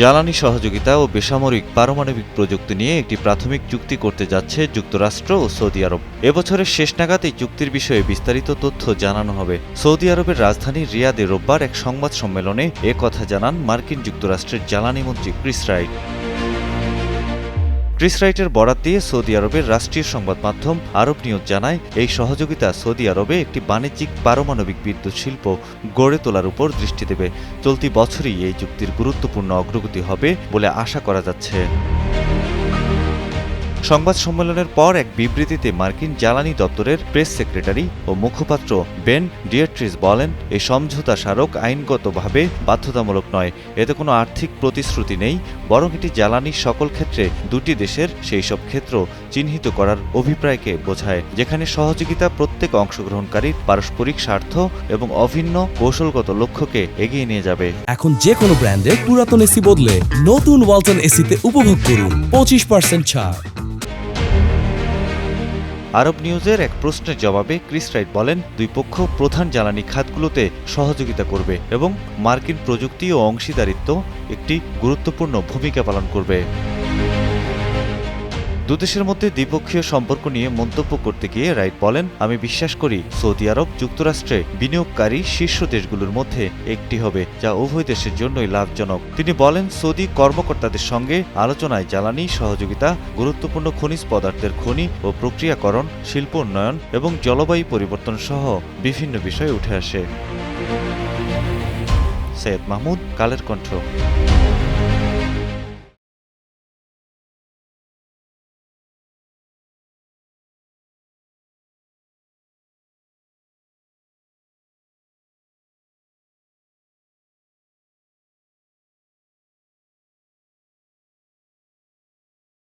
জ্বালানি সহযোগিতা ও বেসামরিক পারমাণবিক প্রযুক্তি নিয়ে একটি প্রাথমিক চুক্তি করতে যাচ্ছে যুক্তরাষ্ট্র ও সৌদি আরব। এবছরের শেষ নাগাদ এই চুক্তির বিষয়ে বিস্তারিত তথ্য জানানো হবে। সৌদি আরবের রাজধানী রিয়াদে রোববার এক সংবাদ সম্মেলনে এ কথা জানান মার্কিন যুক্তরাষ্ট্রের জ্বালানি মন্ত্রী ক্রিস রাইট। ক্রিস রাইটের বরাত দিয়ে সৌদি আরবের রাষ্ট্রীয় সংবাদ মাধ্যম আরব নিয়োগ জানায়, এই সহযোগিতা সৌদি আরবে একটি বাণিজ্যিক পারমাণবিক বিদ্যুৎ শিল্প গড়ে তোলার উপর দৃষ্টি দেবে। চলতি বছরই এই চুক্তির গুরুত্বপূর্ণ অগ্রগতি হবে বলে আশা করা যাচ্ছে। সংবাদ সম্মেলনের পর এক বিবৃতিতে মার্কিন জ্বালানি দপ্তরের প্রেস সেক্রেটারি ও মুখপাত্র বেন ডিয়েট্রিস বলেন এই সমঝোতা স্মারক আইনগতভাবে বাধ্যতামূলক নয়। এতে কোনো আর্থিক প্রতিশ্রুতি নেই, বরং এটি জ্বালানির সকল ক্ষেত্রে দুটি দেশের সেই সব ক্ষেত্র চিহ্নিত করার অভিপ্রায়কে বোঝায়, যেখানে সহযোগিতা প্রত্যেক অংশগ্রহণকারীর পারস্পরিক স্বার্থ এবং অভিন্ন কৌশলগত লক্ষ্যকে এগিয়ে নিয়ে যাবে। এখন যে কোনো ব্র্যান্ডের পুরাতন এসি বদলে নতুন ওয়ালটন এসিতে উপভোগ করুন পঁচিশ পার্সেন্ট ছাড়। আরব নিউজের এক প্রশ্নের জবাবে ক্রিস রাইট বলেন, দুই পক্ষ প্রধান জ্বালানি খাতগুলোতে সহযোগিতা করবে এবং মার্কিন প্রযুক্তি ও অংশীদারিত্ব একটি গুরুত্বপূর্ণ ভূমিকা পালন করবে। দুদেশের মধ্যে দ্বিপক্ষীয় সম্পর্ক নিয়ে মন্তব্য করতে গিয়ে রাইট বলেন, আমি বিশ্বাস করি সৌদি আরব যুক্তরাষ্ট্রে বিনিয়োগকারী শীর্ষ দেশগুলোর মধ্যে একটি হবে, যা উভয় দেশের জন্যই লাভজনক। তিনি বলেন, সৌদি কর্মকর্তাদের সঙ্গে আলোচনায় জ্বালানি সহযোগিতা, গুরুত্বপূর্ণ খনিজ পদার্থের খনি ও প্রক্রিয়াকরণ, শিল্প উন্নয়ন এবং জলবায়ু পরিবর্তন সহ বিভিন্ন বিষয় উঠে আসে। সৈয়দ মাহমুদ, কালের কণ্ঠ।